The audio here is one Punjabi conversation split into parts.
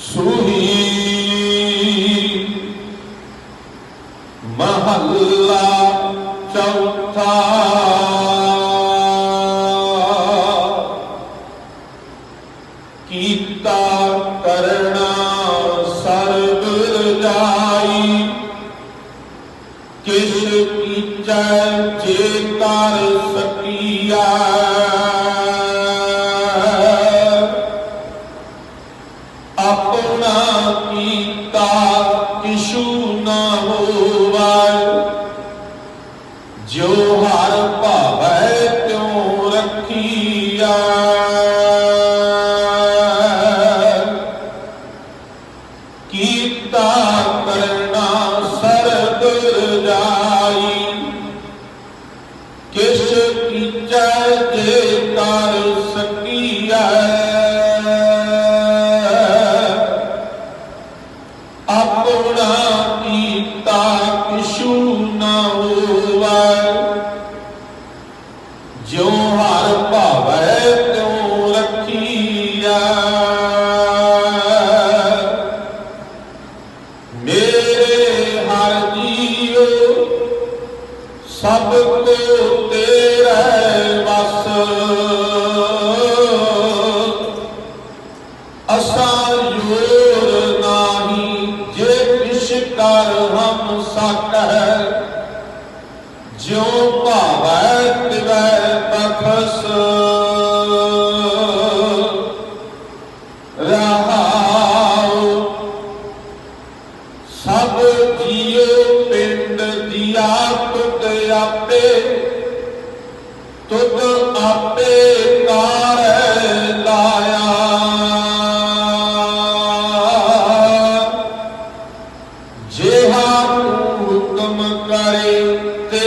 ਸੁਹੀ ਮਹੱਲਾ ਚੌਥਾ। ਕੀਤਾ ਕਰਣਾ ਸਰਬ ਲਾਈ ਕਿਸ ਕੀਚੈ ਜੇ ਕਰ ਸਕੀਆ ਕਿਛੂ ਨਾ ਹੋਵੈ, ਜੋ ਹਰ ਭਾਵੈ ਤਿਉ ਰੱਖੀਆ ਕੀਤਾ ਕਰਨਾ ਸਰਦ ਰਜਾਈ ਕਿਸ ਕੀਚੈ ਜੇ ਕਰ ਸਕੀਐ। ਸਭ ਕੋ ਤੇਰੇ ਵਸ ਸਭ ਪਿੰਡ ਦੀਆ ਤੁਧ ਆਪੇ। ਤੁਧ ਆਪੇ ਕਾਰ ਲਾਇਆ। ਜਿਹਾ ਤੂੰ ਹੁਕਮ ਕਰੇ ਤੇ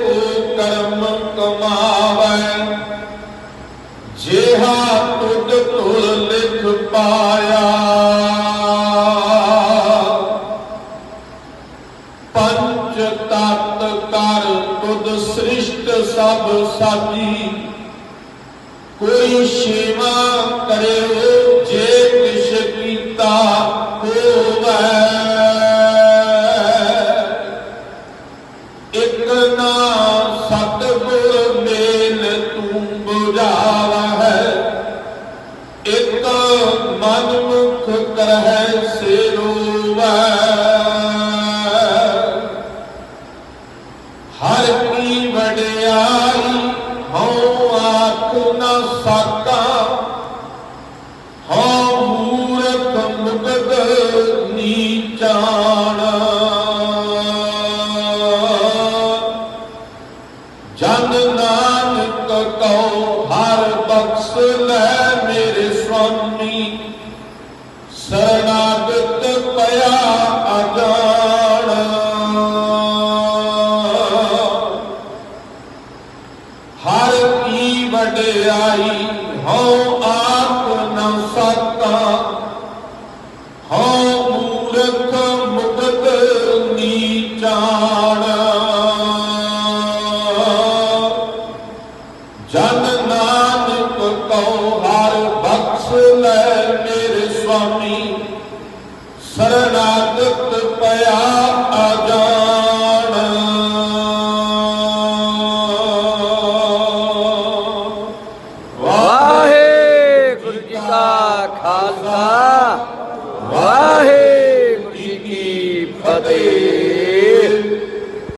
ਕੋ ਕਰਮ ਕਮਾਵੈ। ਜਿਹਾ ਤੁਧ ਤੁਲ ਲਿਖ ਪਾਇਆ ਪੰਜ ਤਤ ਕਰ ਤੁਧ ਸ੍ਰਿਸ਼ਟ ਸਭ ਸਾਜੀ ਕੋਈ ਸੇਵਾ ਕਰਿਓ ਜੇ ਕਿਛ ਕੀਤਾ ਹੋਵੈ। ਇਕ ਨਾ ਸਤਿਗੁਰ ਮੇਲ ਤੂੰ 부ਝਾਵਹਿ ਇਕ ਮਨ ਮੁਖ ਕਰਹਿ ਹਰ ਵਡਿਆਈ, ਹਉ ਆਖ ਨਾ ਸਾਕਾ। ਹਉ ਮੂਰਖ ਮੁਗਧ ਨੀਚਾਣ ਜਨ ਨਾਨਕ ਕਉ, ਹਰ ਬਖਸ਼ ਲੈ ਮੇਰੇ ਸੁਆਮੀ ਸਰਨਾਗਤ ਪਿਆ ਕੀ ਵਡਿਆਈ ਹਉ ਆਪ ਨ ਸਕਾ ਹਉ ਮੂਰਖ ਮੁਕਤ ਨੀਚਾਣ ਜਨ ਨਾਨਕ ਕਉ ਹਰ ਬਖਸ਼ ਲੈ ਮੇਰੇ ਸੁਆਮੀ ਖਾਲਸਾ ਵਾਹਿਗੁਰੂ ਜੀ ਕੀ ਫਤਿਹ